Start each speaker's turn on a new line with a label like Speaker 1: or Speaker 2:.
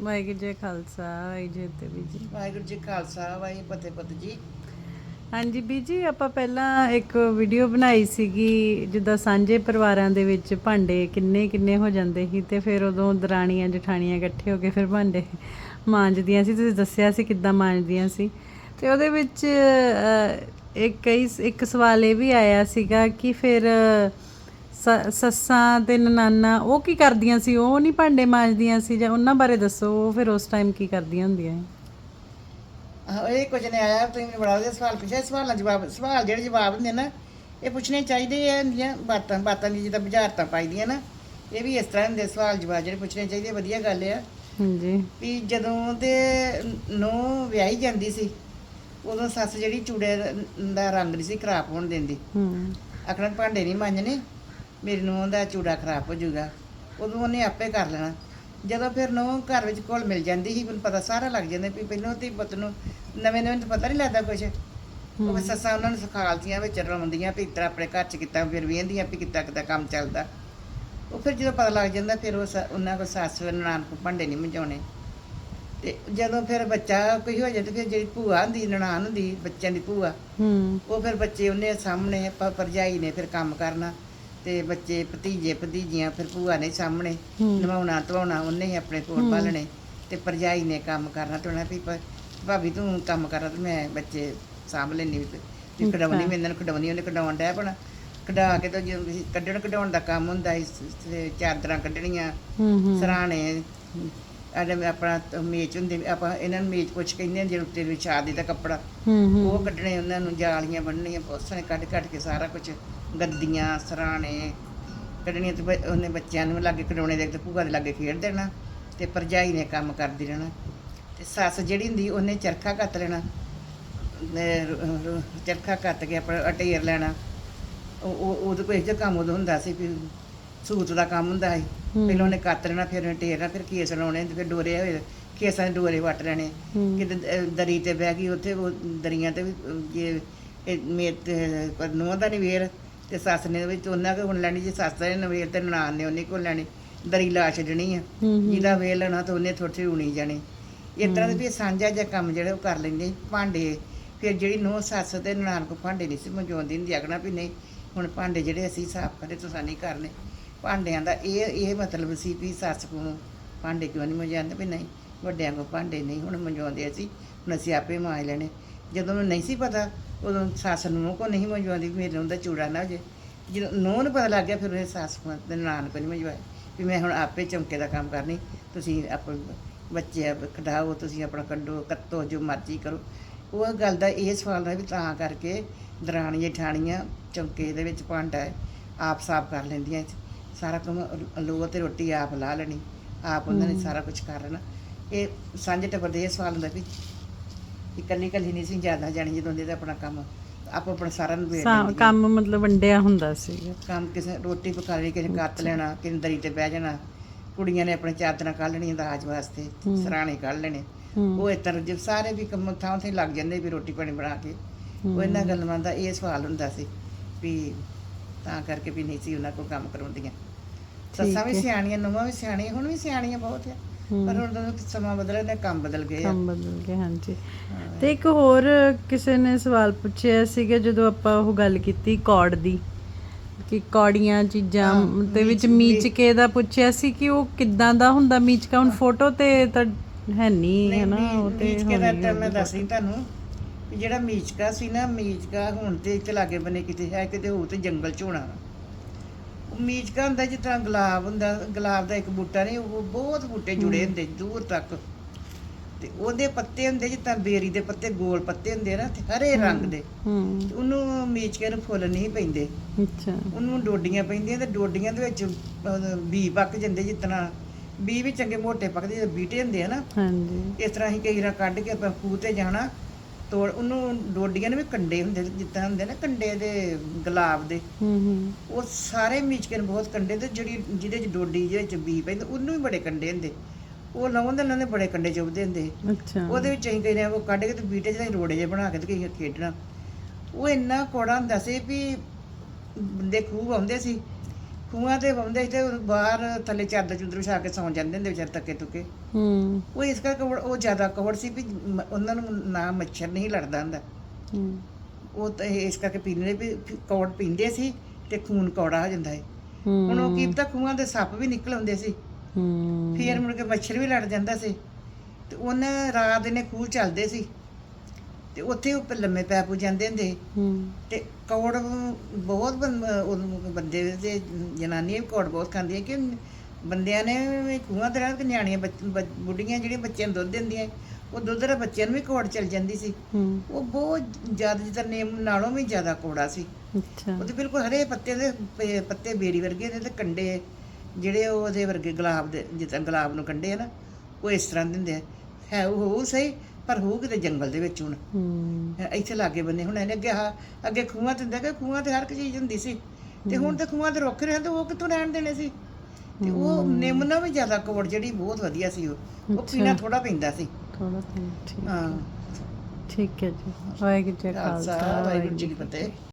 Speaker 1: ਵਾਹਿਗੁਰੂ ਜੀ ਖਾਲਸਾ ਵਾਹਿਗੁਰੂ ਜੀ ਕੀ ਫਤਿਹ ਜੀ।
Speaker 2: ਵਾਹਿਗੁਰੂ ਜੀ ਖਾਲਸਾ ਵਾਹਿਗੁਰੂ ਫਤਿਹ ਫਤਿਹ ਜੀ।
Speaker 1: ਹਾਂਜੀ ਬੀਜੀ ਆਪਾਂ ਪਹਿਲਾਂ ਇੱਕ ਵੀਡੀਓ ਬਣਾਈ ਸੀਗੀ ਜਿੱਦਾਂ ਸਾਂਝੇ ਪਰਿਵਾਰਾਂ ਦੇ ਵਿੱਚ ਭਾਂਡੇ ਕਿੰਨੇ ਕਿੰਨੇ ਹੋ ਜਾਂਦੇ ਸੀ ਤੇ ਫਿਰ ਉਦੋਂ ਦਰਾਣੀਆਂ ਜਠਾਣੀਆਂ ਇਕੱਠੇ ਹੋ ਕੇ ਫਿਰ ਭਾਂਡੇ ਮਾਂਜਦੀਆਂ ਸੀ ਤੁਸੀਂ ਦੱਸਿਆ ਸੀ ਕਿੱਦਾਂ ਮਾਂਜਦੀਆਂ ਸੀ। ਤੇ ਉਹਦੇ ਵਿੱਚ ਇੱਕ ਕਈ ਇੱਕ ਸਵਾਲ ਇਹ ਵੀ ਆਇਆ ਸੀਗਾ ਕਿ ਫਿਰ ਸੱਸਾਂ ਤੇ ਨਨਾਨਾ ਉਹ ਕੀ ਕਰਦੀਆਂ ਸੀ? ਉਹ ਨਹੀਂ ਭਾਂਡੇ ਮਾਂਜਦੀਆਂ ਸੀ ਜਾਂ ਉਹਨਾਂ ਬਾਰੇ ਦੱਸੋ? ਉਹ ਫਿਰ ਉਸ ਟਾਈਮ ਕੀ ਕਰਦੀਆਂ ਹੁੰਦੀਆਂ
Speaker 2: ਆਹੋ, ਇਹ ਕੁਝ ਨੇ ਆਇਆ। ਤੁਸੀਂ ਮੈਨੂੰ ਬੜਾ ਵਧੀਆ ਸਵਾਲ ਪੁੱਛਿਆ। ਸਵਾਲਾਂ ਦਾ ਜਵਾਬ ਸਵਾਲ ਜਿਹੜੇ ਜਵਾਬ ਹੁੰਦੇ ਨਾ ਇਹ ਪੁੱਛਣੇ ਚਾਹੀਦੇ ਆ ਦੀਆਂ ਬਾਤਾਂ ਬਾਤਾਂ ਦੀ ਜਿੱਦਾਂ ਬੁਝਾਰਤਾਂ ਪਾਈਦੀਆਂ ਨਾ ਇਹ ਵੀ ਇਸ ਤਰ੍ਹਾਂ ਹੁੰਦੇ ਸਵਾਲ ਜਵਾਬ ਜਿਹੜੇ ਪੁੱਛਣੇ ਚਾਹੀਦੇ ਵਧੀਆ ਗੱਲ ਆ।
Speaker 1: ਹਾਂਜੀ।
Speaker 2: ਵੀ ਜਦੋਂ ਤੇ ਨੂੰ ਵਿਆਹੀ ਜਾਂਦੀ ਸੀ ਉਦੋਂ ਸੱਸ ਜਿਹੜੀ ਚੂੜੇ ਦਾ ਰੰਗ ਨਹੀਂ ਸੀ ਖਰਾਬ ਹੋਣ ਦਿੰਦੀ।
Speaker 1: ਹੂੰ।
Speaker 2: ਆਖਣਾ ਭਾਂਡੇ ਨਹੀਂ ਮਾਂਜਣੇ। ਮੇਰੀ ਨੂੰਹ ਦਾ ਚੂੜਾ ਖਰਾਬ ਹੋ ਜਾਊਗਾ ਉਦੋਂ ਉਹਨੇ ਆਪੇ ਕਰ ਲੈਣਾ। ਜਦੋਂ ਫਿਰ ਨੂੰਹ ਘਰ ਵਿੱਚ ਕੋਲ ਮਿਲ ਜਾਂਦੀ ਸੀ ਮੈਨੂੰ ਪਤਾ ਸਾਰਾ ਲੱਗ ਜਾਂਦਾ ਵੀ ਪਹਿਲਾਂ ਤੇ ਪੁੱਤ ਨੂੰ ਨਵੇਂ ਨਵੇਂ ਤਾਂ ਪਤਾ ਨਹੀਂ ਲੱਗਦਾ ਕੁਝ ਉਹ ਸੱਸਾਂ ਉਹਨਾਂ ਨੂੰ ਸਿਖਾਲਤੀਆਂ ਵਿੱਚ ਰਲਾਉਂਦੀਆਂ ਵੀ ਇਤਰਾ ਆਪਣੇ ਘਰ ਚ ਕੀਤਾ ਫਿਰ ਵੇਂਦੀਆਂ ਵੀ ਕਿੱਦਾਂ ਕਿੱਦਾਂ ਕੰਮ ਚੱਲਦਾ। ਉਹ ਫਿਰ ਜਦੋਂ ਪਤਾ ਲੱਗ ਜਾਂਦਾ ਫਿਰ ਉਹ ਉਹਨਾਂ ਕੋਲ ਸੱਸ ਨਨਾਣ ਕੋ ਭਾਂਡੇ ਨਹੀਂ ਮੰਜਾਉਣੇ ਤੇ ਜਦੋਂ ਫਿਰ ਬੱਚਾ ਕੋਈ ਹੋ ਤੇ ਫਿਰ ਜਿਹੜੀ ਭੂਆ ਹੁੰਦੀ ਨਨਾਣ ਹੁੰਦੀ ਬੱਚਿਆਂ ਦੀ ਭੂਆ ਉਹ ਫਿਰ ਬੱਚੇ ਉਹਨੇ ਸਾਹਮਣੇ ਪ- ਭਰਜਾਈ ਨੇ ਫਿਰ ਕੰਮ ਕਰਨਾ। ਤੇ ਬੱਚੇ ਭਤੀਜੇ ਭਤੀਜੀਆਂ ਫਿਰ ਭੂਆ ਨੇ ਸਾਹਮਣੇ। ਨਵਾਉਣਾ ਧਵਾਉਣਾ ਉਹਨੇ ਹੀ ਆਪਣੇ ਕੋਲ ਪਾਲਣੇ ਤੇ ਭਰਜਾਈ ਨੇ ਕੰਮ ਕਰਨਾ ਤੇ ਉਹਨਾਂ ਵੀ ਭਾਬੀ ਤੂੰ ਕੰਮ ਕਰਾ ਤੇ ਮੈਂ ਬੱਚੇ ਸਾਂਭ ਲੈਣੀ ਵੀ ਕਢਾਉਣੀ ਮੈਂ ਇਹਨਾਂ ਨੂੰ ਕਢਾਉਣੀ ਉਹਨੇ ਕਢਾਉਣ ਡਿਆ ਆਪਣਾ। ਕਢਾ ਕੇ ਤਾਂ ਜਦੋਂ ਕੱਢਣ ਕਢਾਉਣ ਦਾ ਕੰਮ ਹੁੰਦਾ ਸੀ ਤੇ ਚਾਦਰਾਂ ਕੱਢਣੀਆਂ ਸਰਾਣੇ ਅਜੇ ਆਪਣਾ ਮੇਚ ਹੁੰਦੇ ਆਪਾਂ ਇਹਨਾਂ ਨੂੰ ਮੇਚ ਕੁਛ ਕਹਿੰਦੇ ਜਿਹੜੇ ਉੱਤੇ ਵਿਛਾ ਦਿੱਤਾ ਕੱਪੜਾ। ਉਹ ਕੱਢਣੇ ਉਹਨਾਂ ਨੂੰ ਜਾਲੀਆਂ ਬੰਨਣੀਆਂ ਬਹੁਤ ਸਾਰੇ ਕੱਢ ਕੱਢ ਕੇ ਸਾਰਾ ਕੁਝ ਗੱਦੀਆਂ ਸਰਾਣੇ ਕੱਢਣੀਆਂ ਤੇ ਬ- ਉਹਨੇ ਬੱਚਿਆਂ ਨੂੰ ਲਾਗੇ ਕਢਾਉਣੇ ਦੇ ਤੇ ਭੂਆ ਦੇ ਲਾਗੇ ਖੇਡ ਦੇਣਾ ਤੇ ਭਰਜਾਈ ਨੇ ਕੰਮ ਕਰਦੀ ਰਹਿਣਾ। ਤੇ ਸੱਸ ਜਿਹੜੀ ਹੁੰਦੀ ਉਹਨੇ ਚਰਖਾ ਕੱਤ ਲੈਣਾ। ਤੇ ਰ- ਰ- ਚਰਖਾ ਕੱਤ ਕੇ ਆਪਣਾ ਅਟੇਰ ਲੈਣਾ। ਉਹ ਉਹ ਉਹਦੇ ਕੋਲ ਇਹੋ ਜਿਹਾ ਕੰਮ ਉਦੋਂ ਹੁੰਦਾ ਸੀ ਵੀ ਸੂਤ ਦਾ ਕੰਮ ਹੁੰਦਾ ਸੀ। ਪਹਿਲਾਂ ਉਹਨੇ ਕੱਤ ਲੈਣਾ ਫਿਰ ਉਹਨੇ ਟੇਰਨਾ ਫਿਰ ਕੇਸ ਲਾਉਣੇ ਤੇ ਫਿਰ ਡੋਰੇ ਹੋਏ ਕੇਸਾਂ ਦੇ ਡੋਰੇ ਵੱਟ ਲੈਣੇ। ਕਿਤੇ ਦਰੀ ਤੇ ਬਹਿ ਗਈ ਉੱਥੇ ਉਹ ਦਰੀਆਂ ਤੇ ਵੀ ਅਹ, ਜੇ ਇਹ ਮੇਤ ਪਰ ਨੂੰਹ ਦਾ ਨਹੀਂ ਵੇਰ। ਤੇ ਸੱਸ ਨੇ ਵਿੱਚ ਉਹਨਾਂ ਕੋਲ ਹੁਣ ਲੈਣੀ ਜੇ ਸੱਸ ਨੇ ਨਵੇਰ ਤੇ ਨਨਾਣ ਨੇ ਉਹਨੇ ਕੋਲ ਲੈਣੀ ਦਰੀ ਲਾ ਛੱਡਣੀ ਆ। ਜਿਹਦਾ ਵੇਲ ਲੈਣਾ ਤਾਂ ਉਹਨੇ ਥੋੜੀ ਉਣੀ ਜਾਣੀ। ਇਸ ਤਰ੍ਹਾਂ ਦੇ ਵੀ ਸਾਂਝਾ ਜਿਹਾ ਕੰਮ ਜਿਹੜੇ ਉਹ ਕਰ ਲੈਂਦੇ ਭਾਂਡੇ। ਫਿਰ ਜਿਹੜੀ ਨੂੰਹ ਸੱਸ ਤੇ ਨਨਾਣ ਕੋ ਭਾਂਡੇ ਨਹੀਂ ਸੀ ਮੰਜਾਉਂਦੀ ਹੁੰਦੀ ਆਖਣਾ ਵੀ ਨਹੀਂ ਹੁਣ ਭਾਂਡੇ ਜਿਹੜੇ ਅਸੀਂ ਸਾਫ਼ ਕਰੇ ਤੁਸੀਂ ਨਹੀਂ ਕਰਨੇ। ਭਾਂਡਿਆਂ ਦਾ ਇਹ ਇਹ ਮਤਲਬ ਸੀ ਵੀ ਸੱਸ ਕੋ ਭਾਂਡੇ ਕਿਉਂ ਨਹੀਂ ਮੰਜਾਉਂਦੇ ਵੀ ਨਹੀਂ ਵੱਡਿਆਂ ਕੋ ਭਾਂਡੇ ਨਹੀਂ ਹੁਣ ਮੰਜਾਉਂਦੇ ਅਸੀਂ ਹੁਣ ਅਸੀਂ ਆਪੇ ਮਾਂਜ ਲੈਣੇ। ਜਦੋਂ ਮੈਨੂੰ ਨਹੀਂ ਸੀ ਪਤਾ ਉਦੋਂ ਸੱਸ ਨੂੰ ਕੋ ਨਹੀਂ ਮੰਜਵਾਉਂਦੀ ਮੇਰੇ ਉਹਦਾ ਚੂੜਾ ਨਾ ਹੋ ਜੇ। ਜਦੋਂ ਨੂੰਹ ਨੂੰ ਪਤਾ ਲੱਗ ਗਿਆ ਫਿਰ ਉਹਨੇ ਸੱਸ ਤੇ ਨਨਾਣ ਕੋ ਨਹੀਂ ਮੰਜਵਾਇਆ ਵੀ ਮੈਂ ਹੁਣ ਆਪੇ ਚਮਕੇ ਦਾ ਕੰਮ ਕਰਨੀ ਤੁਸੀਂ ਆਪ ਬੱਚੇ ਕਢਾਓ ਤੁਸੀਂ ਆਪਣਾ ਕੱਢੋ ਕੱਤੋ ਜੋ ਮਰਜ਼ੀ ਕਰੋ। ਉਹ ਗੱਲ ਦਾ ਇਹ ਸਵਾਲ ਦਾ ਵੀ ਤਾਂ ਕਰਕੇ ਦਰਾਣੀਆਂ ਠਾਣੀਆਂ ਚੌਂਕੇ ਦੇ ਵਿੱਚ ਭਾਂਡਾ ਹੈ, ਆਪ ਸਾਫ਼ ਕਰ ਲੈਂਦੀਆਂ ਸਾਰਾ ਕੰਮ ਲੋਹ ਤੇ ਰੋਟੀ ਆਪ ਲਾ ਲੈਣੀ ਆਪ ਉਹਨਾਂ ਨੇ ਸਾਰਾ ਕੁਝ ਕਰ ਲੈਣਾ। ਇਹ ਸਾਂਝੇ ਟੱਬਰ ਦੇ ਇਹ ਸਵਾਲ ਹੁੰਦਾ ਵੀ ਇਕੱਲੀ ਇਕੱਲੀ ਨਹੀਂ ਸੀ ਜ਼ਿਆਦਾ ਜਾਣੀ ਜਦੋਂ ਦੇ ਆਪਣਾ ਕੰਮ ਆਪੋ ਆਪਣਾ ਸਾਰਾ ਨੂੰ ਵੇਖ
Speaker 1: ਸਾ- ਕੰਮ ਮਤਲਬ ਵੰਡਿਆ ਹੁੰਦਾ ਸੀਗਾ
Speaker 2: ਕੰਮ ਕਿਸੇ ਰੋਟੀ ਪਕਾ ਲਈ ਕਿਸੇ ਨੇ ਕੱਤ ਲੈਣਾ ਕਿਸੇ ਨੇ ਦਰੀ ਤੇ ਬਹਿ ਜਾਣਾ। ਕੁੜੀਆਂ ਨੇ ਆਪਣੇ ਚਾਦਰਾਂ ਕੱਢ ਲੈਣੀਆਂ ਦਾਜ ਵਾਸਤੇ ਸਰਾਣੇ ਕੱਢ ਲੈਣੇ।
Speaker 1: ਹੂੰ।
Speaker 2: ਉਹ ਇਸ ਤਰ੍ਹਾਂ ਜੇ ਸਾਰੇ ਵੀ ਕੰਮ ਥਾਂ ਥਾਂ ਲੱਗ ਜਾਂਦੇ ਵੀ ਰੋਟੀ ਪਾਣੀ ਬਣਾ ਕੇ। ਉਹ ਇਹਨਾਂ ਗੱਲਾਂ ਦਾ ਇਹ ਸਵਾਲ ਹੁੰਦਾ ਸੀ ਵੀ ਤਾਂ ਕਰਕੇ ਵੀ ਨਹੀਂ ਸੀ ਉਹਨਾਂ ਕੋਲ ਕੰਮ ਕਰਾਉਂਦੀਆਂ। ਸੱਸਾਂ ਵੀ ਸਿਆਣੀਆਂ ਨੂੰਹਾਂ ਵੀ ਸਿਆਣੀਆਂ ਹੁਣ ਵੀ ਸਿਆਣੀਆਂ ਬਹੁਤ ਆ। ਪਰ ਹੁਣ ਤਾਂ ਸਮਾਂ ਬਦਲਿਆ ਤੇ ਕੰਮ ਬਦਲ ਗਏ ਆ।
Speaker 1: ਕੰਮ ਬਦਲ ਗਏ ਹਾਂਜੀ। ਤੇ ਇੱਕ ਹੋਰ ਕਿਸੇ ਨੇ ਸਵਾਲ ਪੁੱਛਿਆ ਸੀਗਾ ਜਦੋਂ ਆਪਾਂ ਉਹ ਗੱਲ ਕੀਤੀ ਕੌੜ ਦੀ ਕਿ ਕੌੜੀਆਂ ਚੀਜ਼ਾਂ ਦੇ ਵਿੱਚ ਮੀਚਕੇ ਦਾ ਪੁੱਛਿਆ ਸੀ ਕਿ ਉਹ ਕਿੱਦਾਂ ਦਾ ਹੁੰਦਾ ਮੀਚਕਾ? ਹੁਣ ਫੋਟੋ ਤੇ ਤਾਂ ਹੈ ਨਹੀਂ ਹੈ ਨਾ ਉਹ ਤੇ
Speaker 2: ਮੀਚਕੇ ਦਾ ਤਾਂ ਮੈਂ ਦੱਸਦੀ ਤੁਹਾਨੂੰ ਜਿਹੜਾ ਮੀਚਕਾ ਸੀ ਨਾ ਮੀਚਕਾ ਹੁਣ ਤੇ ਇੱਥੇ ਲਾਗੇ ਬਨੇ ਕਿਤੇ ਹੈ ਕਿਤੇ ਹੋਰ ਤੇ ਜੰਗਲ ਚ ਹੋਣਾ ਮੀਚਕਾ ਹੁੰਦਾ ਜਿਸ ਤਰ੍ਹਾਂ ਗੁਲਾਬ ਹੁੰਦਾ ਗੁਲਾਬ ਦਾ ਇੱਕ ਬੂਟਾ ਨਹੀਂ ਉਹ ਬਹੁਤ ਬੂਟੇ ਜੁੜੇ ਹੁੰਦੇ ਦੂਰ ਤੱਕ। ਤੇ ਉਹਦੇ ਪੱਤੇ ਹੁੰਦੇ ਤਰ੍ਹਾਂ ਬੇਰੀ ਦੇ ਪੱਤੇ ਗੋਲ ਪੱਤੇ ਹੁੰਦੇ ਨਾ ਤੇ ਹਰੇ ਰੰਗ ਦੇ।
Speaker 1: ਹੂੰ।
Speaker 2: ਉਹਨੂੰ ਮੀਚਕੇ ਨੂੰ ਫੁੱਲ ਨਹੀਂ ਪੈਂਦੇ।
Speaker 1: ਅੱਛਾ।
Speaker 2: ਉਹਨੂੰ ਡੋਡੀਆਂ ਪੈਂਦੀਆਂ ਤੇ ਡੋਡੀਆਂ ਦੇ ਵਿੱਚ ਬੀ ਪੱਕ ਜਾਂਦੇ ਜਿਸ ਤਰ੍ਹਾਂ ਬੀ ਵੀ ਚੰਗੇ ਮੋਟੇ ਪੱਕਦੇ ਜਦੋਂ ਬੀਟੇ ਹੁੰਦੇ ਆ ਨਾ।
Speaker 1: ਹਾਂਜੀ।
Speaker 2: ਇਸ ਤਰ੍ਹਾਂ ਹੀ ਕਈ ਰਾਂ ਕੱਢ ਕੇ ਆਪਾਂ ਖੂਹ ਤੇ ਜਾਣਾ ਤੋੜ ਉਹਨੂੰ ਡੋਡੀਆਂ ਨੇ ਵੀ ਕੰਡੇ ਹੁੰਦੇ ਜਿੱਦਾਂ ਹੁੰਦੇ ਨਾ ਕੰਡੇ ਦੇ ਗੁਲਾਬ ਦੇ।
Speaker 1: ਹੂੰ ਹੂੰ।
Speaker 2: ਉਹ ਸਾਰੇ ਮੀਚਕੇ ਨੂੰ ਬਹੁਤ ਕੰਡੇ ਤੇ ਜਿਹੜੀ ਜਿਹਦੇ ਚ ਡੋਡੀ ਦੇ ਵਿੱਚ ਬੀ ਪੈਂਦੇ ਉਹਨੂੰ ਵੀ ਬੜੇ ਕੰਡੇ ਹੁੰਦੇ। ਉਹ ਲਾਉਂਦੇ ਉਹਨਾਂ ਦੇ ਬੜੇ ਕੰਡੇ ਚੁੱਭਦੇ ਹੁੰਦੇ।
Speaker 1: ਅੱਛਾ।
Speaker 2: ਉਹਦੇ ਵਿੱਚ ਅਸੀਂ ਨੇ ਉਹ ਕੱਢ ਕੇ ਤੇ ਬੀਟੇ ਜਿਹੇ ਰੋੜੇ ਜਿਹੇ ਬਣਾ ਕੇ ਤੇ ਕਈ ਖੇਡਣਾ। ਉਹ ਇੰਨਾ ਕੋੜਾ ਹੁੰਦਾ ਸੀ ਵੀ ਬੰਦੇ ਖੂਹ ਆਉਂਦੇ ਸੀ। ਖੂਹਾਂ ਤੇ ਬੰਦੇ ਤੇ ਬਾਹਰ ਥੱਲੇ ਚਾਦਰ ਚੁੱਦਰ ਵਿਛਾ ਕੇ ਸੌਂ ਜਾਂਦੇ ਹੁੰਦੇ ਵਿਚਾਰ ਤੱਕੇ ਤੁਕੇ।
Speaker 1: ਹੂੰ।
Speaker 2: ਉਹ ਇਸ ਕਰਕੇ ਉਹ ਉਹ ਜ਼ਿਆਦਾ ਕਵੜ ਸੀ ਵੀ ਮ- ਉਹਨਾਂ ਨੂੰ ਨਾ ਮੱਛਰ ਨਹੀਂ ਲੜਦਾ ਹੁੰਦਾ।
Speaker 1: ਹੂੰ।
Speaker 2: ਉਹ ਤਾਂ ਇਸ ਕਰਕੇ ਪੀਂਦੇ ਵੀ ਕੌੜ ਪੀਂਦੇ ਸੀ ਤੇ ਖੂਨ ਕੌੜਾ ਹੋ ਜਾਂਦਾ ਹੈ ਹੁਣ ਉਹ ਕੀ ਪਤਾ ਖੂਹਾਂ ਦੇ ਸੱਪ ਵੀ ਨਿਕਲ ਆਉਂਦੇ ਸੀ।
Speaker 1: ਹੂੰ।
Speaker 2: ਫੇਰ ਮੁੜ ਕੇ ਮੱਛਰ ਵੀ ਲੜ ਜਾਂਦਾ ਸੀ। ਤੇ ਉਹਨੇ ਰਾਤ ਨੇ ਖੂਹ ਚੱਲਦੇ ਸੀ। ਤੇ ਉੱਥੇ ਉਹ ਲੰਮੇ ਪੈ ਪੁ ਜਾਂਦੇ ਹੁੰਦੇ।
Speaker 1: ਹੂੰ।
Speaker 2: ਤੇ ਕੌੜ ਬਹੁਤ ਬੰ- ਬੰਦੇ ਤੇ ਜਨਾਨੀਆਂ ਵੀ ਕੌੜ ਬਹੁਤ ਖਾਂਦੀਆਂ ਕਿ ਬੰਦਿਆਂ ਨੇ ਵੀ ਖੂਹਾਂ ਤੇ ਰਹਿ ਕੇ ਨਿਆਣੀਆਂ ਬੱਚ- ਬੱਚ- ਬੁੱਢੀਆਂ ਜਿਹੜੀਆਂ ਬੱਚਿਆਂ ਨੂੰ ਦੁੱਧ ਦਿੰਦੀਆਂ ਉਹ ਦੁੱਧ ਦੇ ਬੱਚਿਆਂ ਨੂੰ ਵੀ ਕੌੜ ਚਲ ਜਾਂਦੀ ਸੀ।
Speaker 1: ਹੂੰ।
Speaker 2: ਉਹ ਬਹੁਤ ਜ਼ਿਆਦਾ ਜਿੱਦਾਂ ਨੇਮ ਨਾਲੋਂ ਵੀ ਜ਼ਿਆਦਾ ਕੌੜਾ ਸੀ।
Speaker 1: ਅੱਛਾ।
Speaker 2: ਉਹਦੇ ਬਿਲਕੁਲ ਹਰੇ ਪੱਤੇ ਦੇ ਪ- ਪੱਤੇ ਬੇਰੀ ਵਰਗੇ ਨੇ ਤੇ ਕੰਡੇ ਜਿਹੜੇ ਉਹ ਉਹਦੇ ਵਰਗੇ ਗੁਲਾਬ ਦੇ ਜਿੱਦਾਂ ਗੁਲਾਬ ਨੂੰ ਕੰਡੇ ਆ ਨਾ ਉਹ ਇਸ ਤਰ੍ਹਾਂ ਦੇ ਹੁੰਦੇ ਆ। ਹੈ ਉਹ ਹੋਊ ਸਹੀ ਪਰ ਹੋਊ ਕਿਤੇ ਜੰਗਲ ਦੇ ਵਿੱਚ ਹੁਣ।
Speaker 1: ਹੂੰ।
Speaker 2: ਇੱਥੇ ਲਾਗੇ ਬੰਨੇ ਹੁਣ ਇਹਨੇ ਅੱਗੇ ਆਹ ਅੱਗੇ ਖੂਹਾਂ ਤੇ ਹੁੰਦਾ ਕਿ ਖੂਹਾਂ ਤੇ ਹਰ ਇੱਕ ਚੀਜ਼ ਹੁੰਦੀ ਸੀ। ਤੇ ਹੁਣ ਤੇ ਖੂਹਾਂ ਤੇ ਰੁੱਖ ਰਹੇ ਤੇ ਉਹ ਕਿੱਥੋਂ ਰਹਿਣ ਦੇਣੇ ਸੀ? ਤੇ ਉਹ ਨਿੰਮ ਨਾਲ ਵੀ ਜ਼ਿਆਦਾ ਕੋੜ ਜਿਹੜੀ ਬਹੁਤ ਵਧੀਆ ਸੀ ਉਹ। ਉਹ। ਪੀਣਾ ਥੋੜਾ ਪੈਂਦਾ ਸੀ।
Speaker 1: ਥੋੜਾ ਠੀਕ।
Speaker 2: ਹਾਂ।
Speaker 1: ਠੀਕ ਹੈ ਜੀ। ਵਾਹਿਗੁਰੂ ਜੀ ਕਾ ਖਾਲਸਾ
Speaker 2: ਵਾਹਿਗੁਰੂ ਜੀ ਕੀ ਫਤਿਹ।